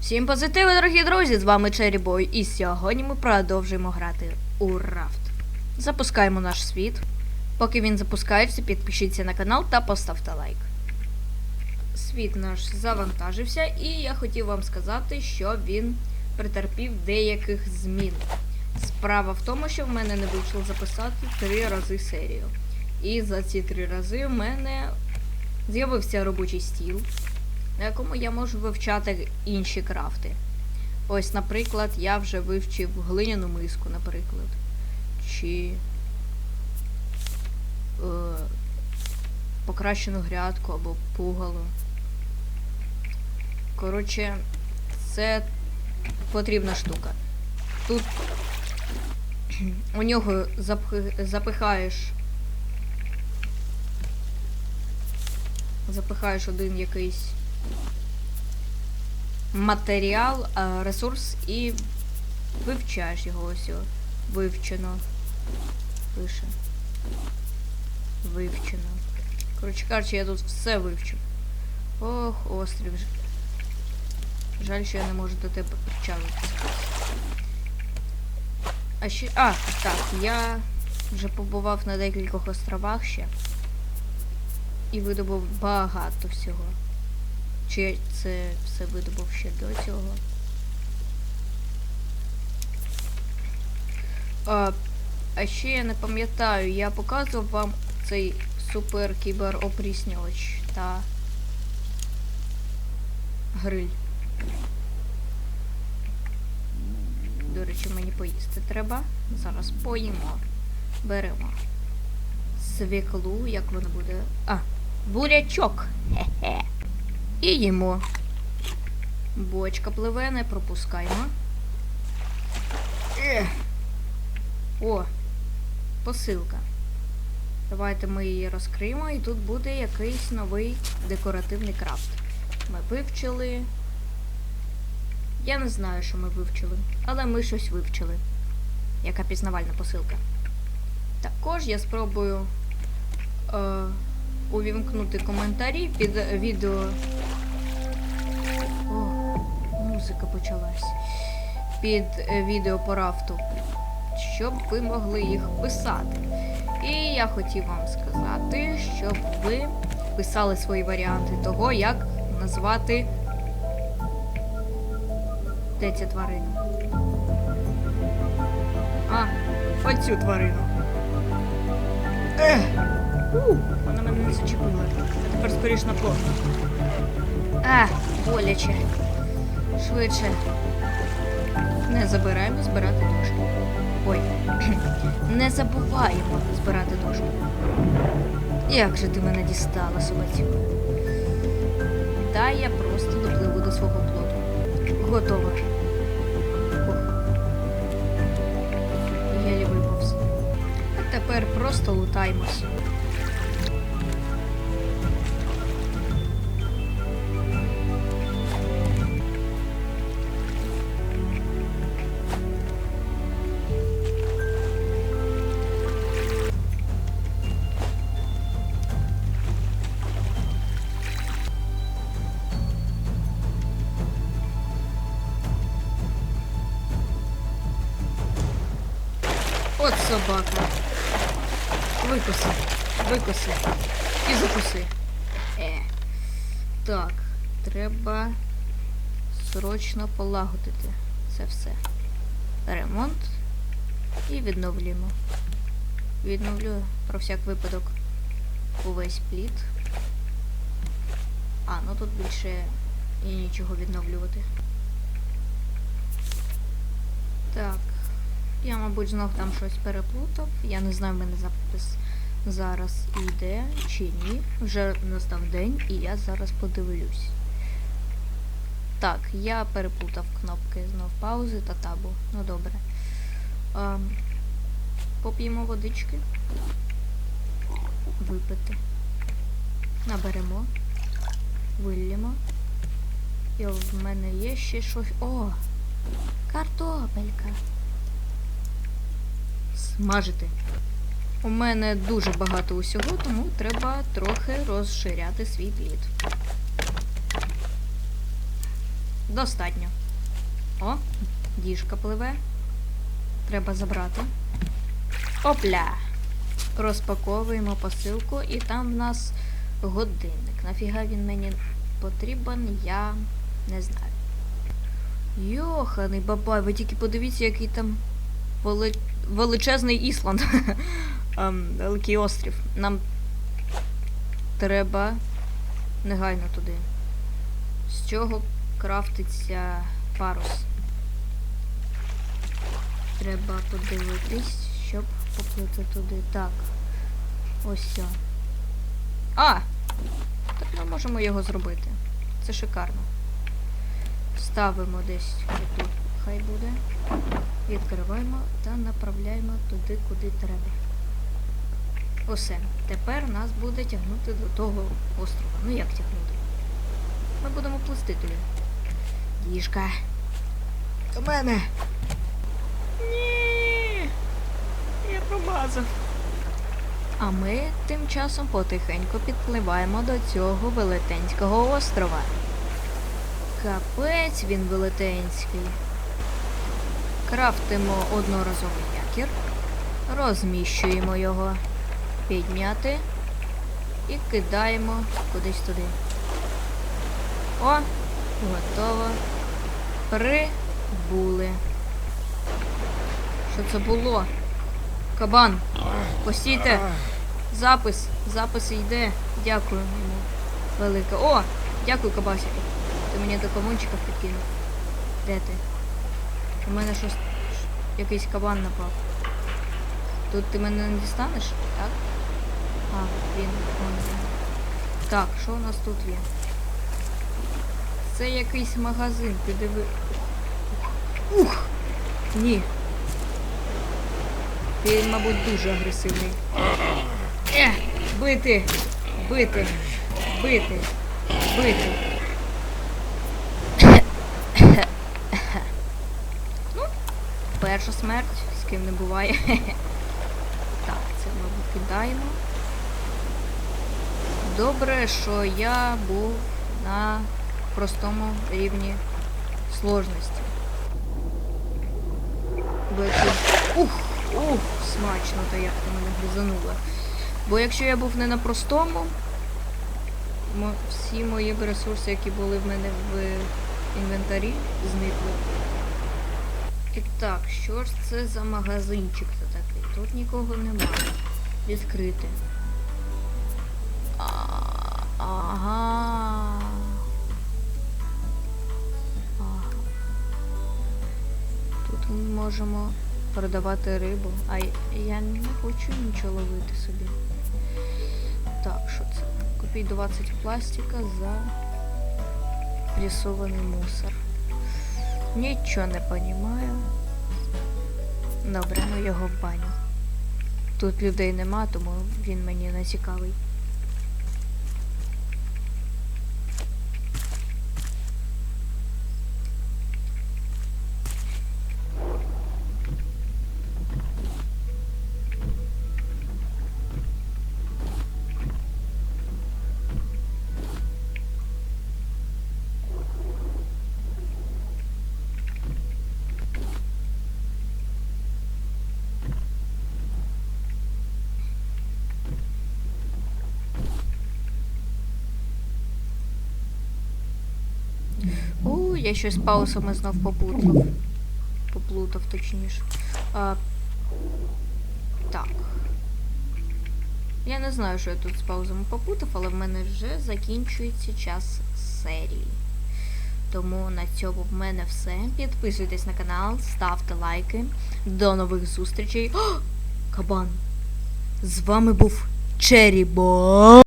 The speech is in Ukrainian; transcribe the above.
Всім позитиву, дорогі друзі! З вами Черрібой, і сьогодні ми продовжуємо грати у рафт. Запускаємо наш світ. Поки він запускається, підпишіться на канал та поставте лайк. Світ наш завантажився, і я хотів вам сказати, що він претерпів деяких змін. Справа в тому, що в мене не вийшло записати три рази серію. І за ці три рази в мене з'явився робочий стіл, на якому я можу вивчати інші крафти. Ось, наприклад, я вже вивчив глиняну миску, наприклад. Чи е, покращену грядку або пугало. Коротше, це потрібна штука. Тут у нього запихаєш. Запихаєш один якийсь матеріал, ресурс і вивчаєш його ось. о. Вивчено. Пише. Вивчено. Коротше кажучи, я тут все вивчив. Ох, острів. Жаль, що я не можу до тебе причалитися. А ще. А, так, я вже побував на декількох островах ще. І видобув багато всього. Чи це все видобув ще до цього? А, а ще я не пам'ятаю, я показував вам цей супер кібер опріснювач та гриль. До речі, мені поїсти треба. Зараз поїмо. Беремо свіклу, як воно буде. А, бурячок. Хе-хе. І їмо. Бочка пливе, не пропускаємо. Ех. О, посилка. Давайте ми її розкриємо, і тут буде якийсь новий декоративний крафт. Ми вивчили. Я не знаю, що ми вивчили, але ми щось вивчили. Яка пізнавальна посилка. Також я спробую е, увімкнути коментарі під відео. Музика почалась. Під е, відео по рафту, щоб ви могли їх писати. І я хотів вам сказати, щоб ви писали свої варіанти того, як назвати де ця тварина. А, оцю тварину. Ех! Вона мене не зачепила. А тепер скоріш на плот. А, боляче. Швидше. Не забираємо збирати дошки. Ой. Не забуваємо збирати дошки. Як же ти мене дістала, собацюка? Та я просто допливу до свого плоту. Готово. Ох. Єлі виповз. А тепер просто лутаємось. От собака. Викоси. Викоси. І закуси. Е. Так, треба срочно полагодити це все. Ремонт. І відновлюємо. Відновлю про всяк випадок увесь плід. А, ну тут більше і нічого відновлювати. Так. Я, мабуть, знов там щось переплутав. Я не знаю, в мене запис зараз іде чи ні. Вже настав день і я зараз подивлюсь. Так, я переплутав кнопки знов паузи та табу. Ну добре. А, поп'ємо водички. Випити. Наберемо. Виллємо. І в мене є ще щось. О! Картопелька смажити. У мене дуже багато усього, тому треба трохи розширяти свій плід. Достатньо. О, діжка пливе. Треба забрати. Опля! Розпаковуємо посилку, і там в нас годинник. Нафіга він мені потрібен, я не знаю. Йоханий бабай, ви тільки подивіться, який там вели... величезний Ісланд. Ем, Великий острів. Нам треба негайно туди. З чого крафтиться парус? Треба подивитись, щоб поплити туди. Так. Ось все. А! Так ми можемо його зробити. Це шикарно. Ставимо десь тут, хай буде. Відкриваємо та направляємо туди, куди треба. Усе. Тепер нас буде тягнути до того острова. Ну як тягнути? Ми будемо плисти туди. Діжка. До мене. Ні. Я промазав. А ми тим часом потихеньку підпливаємо до цього велетенського острова. Капець він велетенський. Крафтимо одноразовий якір, розміщуємо його, підняти і кидаємо кудись туди. О, готово. Прибули. Що це було? Кабан. Постійте. Запис. Запис йде. Дякую йому. Велике. О! Дякую, кабасики. Ти мені до комунчиків підкинув. Де ти? У мене щось. Якийсь кабан напав. Тут ти мене не дістанеш, так? А, він. Вон він. Так, що у нас тут є? Це якийсь магазин, ти диви. Ух! Ні. Ти, мабуть, дуже агресивний. Е, бити, бити, бити, бити. ну, перша смерть, з ким не буває. так, це ми викидаємо. Добре, що я був на простому рівні сложності. Ух, ух, смачно, та як ти мене гризанула. Бо якщо я був не на простому, всі мої ресурси, які були в мене в інвентарі, зникли. І так, що ж це за магазинчик то такий? Тут нікого немає. Відкрити. А, Ага. Ага. Тут ми можемо продавати рибу. А я не хочу нічого ловити собі. Так, що це? Купіть 20 пластика за пресований мусор. Нічого не понімаю. Добре, ну його в баню. Тут людей нема, тому він мені не цікавий. Я щось з паусами знов поплутав. Поплутав, точніше. А, так. Я не знаю, що я тут з паузами попутав, але в мене вже закінчується час серії. Тому на цьому в мене все. Підписуйтесь на канал, ставте лайки. До нових зустрічей. О! Кабан! З вами був Черібо.